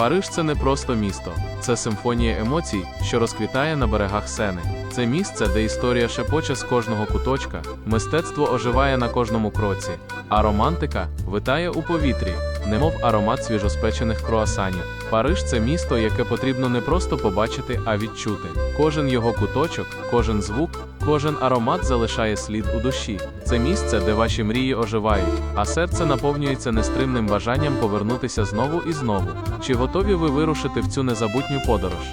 Париж це не просто місто, це симфонія емоцій, що розквітає на берегах Сени. Це місце, де історія шепоче з кожного куточка, мистецтво оживає на кожному кроці, а романтика витає у повітрі, немов аромат свіжоспечених круасанів. Париж це місто, яке потрібно не просто побачити, а відчути. Кожен його куточок, кожен звук, кожен аромат залишає слід у душі. Це місце, де ваші мрії оживають, а серце наповнюється нестримним бажанням повернутися знову і знову. Чи готові ви вирушити в цю незабутню подорож?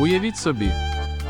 Уявіть собі,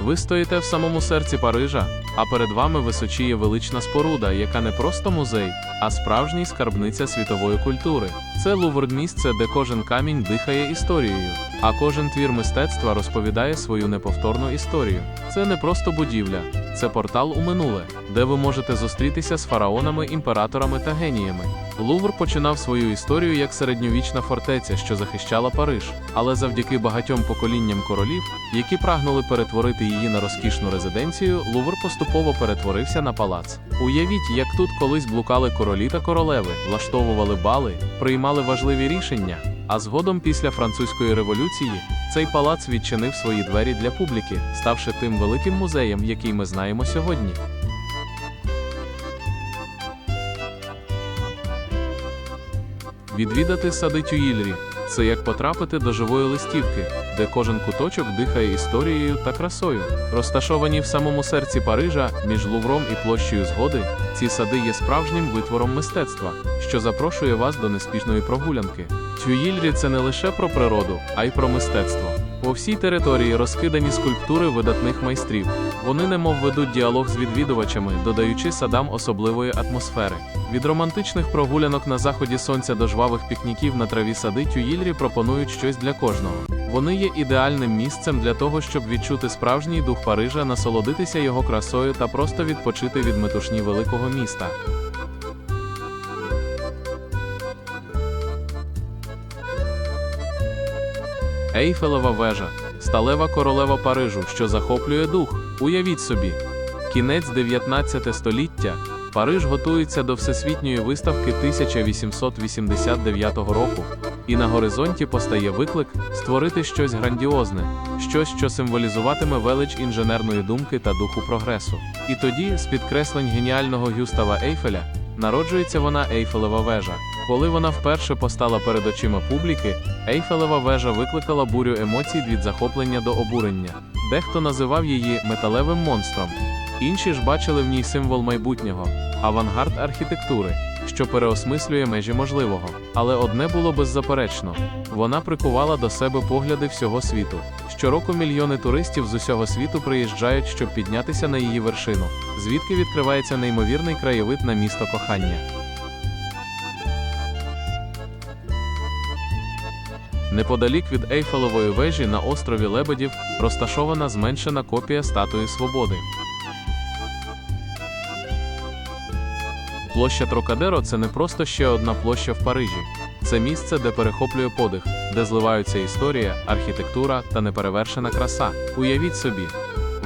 ви стоїте в самому серці Парижа, а перед вами височіє велична споруда, яка не просто музей, а справжній скарбниця світової культури. Це Лувр місце, де кожен камінь дихає історією, а кожен твір мистецтва розповідає свою неповторну історію. Це не просто будівля, це портал у минуле, де ви можете зустрітися з фараонами, імператорами та геніями. Лувр починав свою історію як середньовічна фортеця, що захищала Париж, але завдяки багатьом поколінням королів, які прагнули перетворити її на розкішну резиденцію, Лувр поступово перетворився на палац. Уявіть, як тут колись блукали королі та королеви, влаштовували бали, приймали важливі рішення. А згодом, після французької революції, цей палац відчинив свої двері для публіки, ставши тим великим музеєм, який ми знаємо сьогодні. Відвідати сади Тюїльрі це як потрапити до живої листівки, де кожен куточок дихає історією та красою. Розташовані в самому серці Парижа між Лувром і площею Згоди, ці сади є справжнім витвором мистецтва, що запрошує вас до неспішної прогулянки. Тюїльрі це не лише про природу, а й про мистецтво. По всій території розкидані скульптури видатних майстрів. Вони немов ведуть діалог з відвідувачами, додаючи садам особливої атмосфери. Від романтичних прогулянок на заході сонця до жвавих пікніків на траві сади Тюїльрі пропонують щось для кожного. Вони є ідеальним місцем для того, щоб відчути справжній дух Парижа, насолодитися його красою та просто відпочити від метушні великого міста. Ейфелева вежа, сталева королева Парижу, що захоплює дух. Уявіть собі. Кінець 19 століття. Париж готується до всесвітньої виставки 1889 року, і на горизонті постає виклик створити щось грандіозне, щось, що символізуватиме велич інженерної думки та духу прогресу. І тоді, з підкреслень геніального Гюстава Ейфеля, народжується вона Ейфелева вежа. Коли вона вперше постала перед очима публіки, Ейфелева вежа викликала бурю емоцій від захоплення до обурення. Дехто називав її металевим монстром. Інші ж бачили в ній символ майбутнього, авангард архітектури, що переосмислює межі можливого. Але одне було беззаперечно: вона прикувала до себе погляди всього світу. Щороку мільйони туристів з усього світу приїжджають, щоб піднятися на її вершину, звідки відкривається неймовірний краєвид на місто кохання. Неподалік від Ейфелевої вежі на острові Лебедів розташована зменшена копія статуї Свободи. Площа Трокадеро це не просто ще одна площа в Парижі. Це місце, де перехоплює подих, де зливаються історія, архітектура та неперевершена краса. Уявіть собі,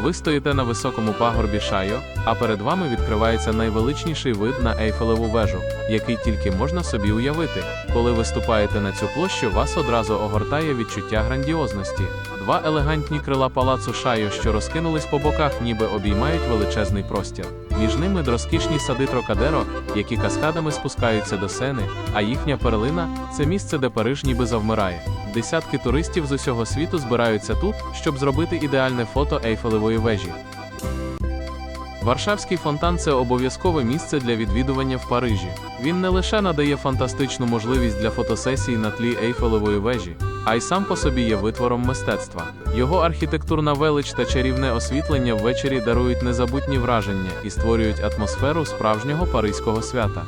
ви стоїте на високому пагорбі Шайо, а перед вами відкривається найвеличніший вид на Ейфелеву вежу, який тільки можна собі уявити. Коли ви ступаєте на цю площу, вас одразу огортає відчуття грандіозності. Два елегантні крила палацу Шайо, що розкинулись по боках, ніби обіймають величезний простір. Між ними розкішні сади Трокадеро, які каскадами спускаються до сени, а їхня перлина це місце, де Париж ніби завмирає. Десятки туристів з усього світу збираються тут, щоб зробити ідеальне фото Ейфелевої вежі. Варшавський фонтан це обов'язкове місце для відвідування в Парижі. Він не лише надає фантастичну можливість для фотосесії на тлі Ейфелевої вежі, а й сам по собі є витвором мистецтва. Його архітектурна велич та чарівне освітлення ввечері дарують незабутні враження і створюють атмосферу справжнього паризького свята.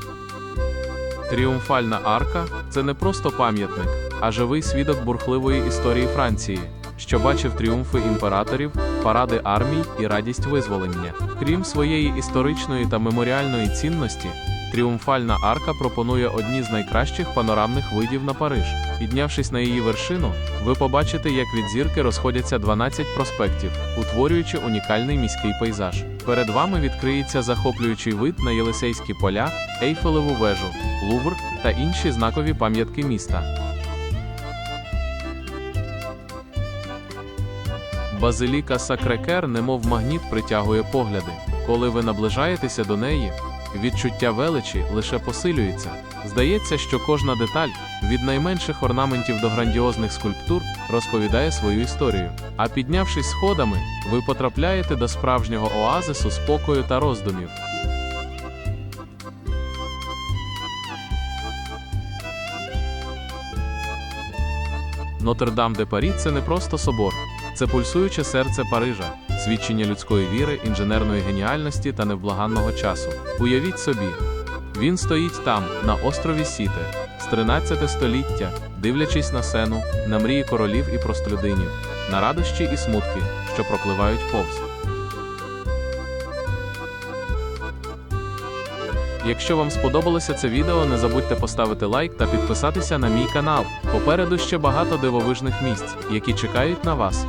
Тріумфальна арка це не просто пам'ятник, а живий свідок бурхливої історії Франції, що бачив тріумфи імператорів, паради армій і радість визволення. Крім своєї історичної та меморіальної цінності, Тріумфальна арка пропонує одні з найкращих панорамних видів на Париж. Піднявшись на її вершину, ви побачите, як від зірки розходяться 12 проспектів, утворюючи унікальний міський пейзаж. Перед вами відкриється захоплюючий вид на Єлисейські поля, Ейфелеву вежу, Лувр та інші знакові пам'ятки міста. Базиліка Сакрекер, немов магніт, притягує погляди. Коли ви наближаєтеся до неї, відчуття величі лише посилюється. Здається, що кожна деталь, від найменших орнаментів до грандіозних скульптур, розповідає свою історію. А піднявшись сходами, ви потрапляєте до справжнього оазису спокою та роздумів. Нотр-Дам де Парі це не просто собор, це пульсуюче серце Парижа, свідчення людської віри, інженерної геніальності та невблаганного часу. Уявіть собі, він стоїть там, на острові Сіте, з 13 століття, дивлячись на сену, на мрії королів і простолюдинів, на радощі і смутки, що пропливають повз. Якщо вам сподобалося це відео, не забудьте поставити лайк та підписатися на мій канал. Попереду ще багато дивовижних місць, які чекають на вас.